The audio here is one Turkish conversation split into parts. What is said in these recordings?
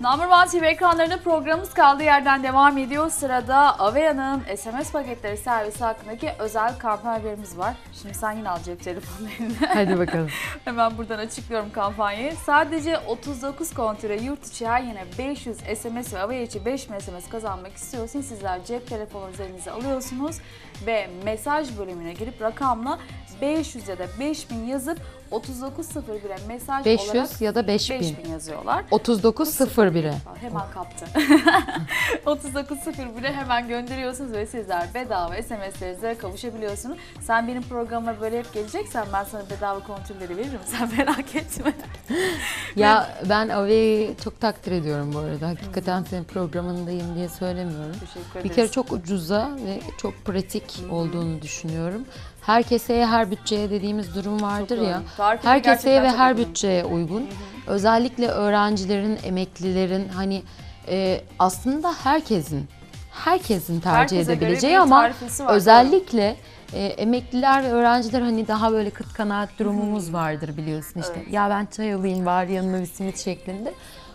Number TV ekranlarında programımız kaldığı yerden devam ediyor. Sırada Avea'nın SMS paketleri servisi hakkındaki özel kampanya haberimiz var. Şimdi sen yine al cep telefonunu eline. Hadi bakalım. Hemen buradan açıklıyorum kampanyayı. Sadece 39 kontre yurt içi her yine 500 SMS ve Avea içi 5 SMS kazanmak istiyorsanız sizler cep telefonu üzerinize alıyorsunuz ve mesaj bölümüne girip rakamla 500 ya da 5000 yazıp 3901'e mesaj 500 olarak ya da 5000. 5000 yazıyorlar. 39.01'e. Hemen kaptı. 3901'e hemen gönderiyorsunuz ve sizler bedava SMS'lerinize kavuşabiliyorsunuz. Sen benim programıma böyle hep geleceksen ben sana bedava kontrolleri veririm. Sen merak etme. Ya ben Ave'yi çok takdir ediyorum bu arada. Hakikaten senin programındayım diye söylemiyorum. Teşekkür Bir ederiz. kere çok ucuza ve çok pratik olduğunu düşünüyorum. Her keseye, her bütçeye dediğimiz durum vardır ya. Tarifleri Her keseye ve her uygun. bütçeye uygun. Özellikle öğrencilerin, emeklilerin hani e, aslında herkesin herkesin tercih Herkese edebileceği ama var, özellikle e, emekliler ve öğrenciler hani daha böyle kıt kanaat durumumuz vardır biliyorsun işte. Evet. Ya ben çay alayım bari yanına bir simit şeklinde.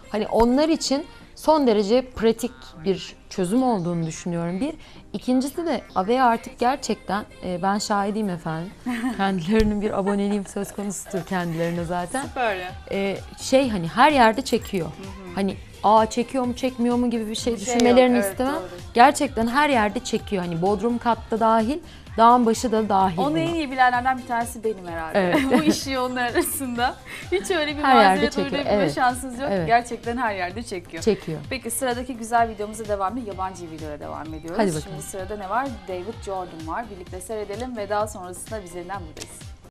Hani onlar için son derece pratik bir çözüm olduğunu düşünüyorum bir. İkincisi de Avea artık gerçekten e, ben şahidiyim efendim. Kendilerinin bir aboneliğim söz konusudur kendilerine zaten. Süper ya. E, şey hani her yerde çekiyor. Hani aa çekiyor mu çekmiyor mu gibi bir şey şey düşünmelerini yok, evet, istemem. doğru. Gerçekten her yerde çekiyor. Hani bodrum katta dahil, dağın başı da dahil. Onu buna. en iyi bilenlerden bir tanesi benim herhalde. Evet. Bu işi onlar arasında. Hiç öyle bir Her çekiyor, uydurabilme evet. şansınız yok. Evet. Gerçekten her yerde çekiyor. çekiyor. Peki sıradaki güzel videomuza devam ediyor. Yabancı videoya devam ediyoruz. Hadi bakalım. Şimdi sırada ne var? David Jordan var. Birlikte seyredelim ve daha sonrasında biz yeniden buradayız.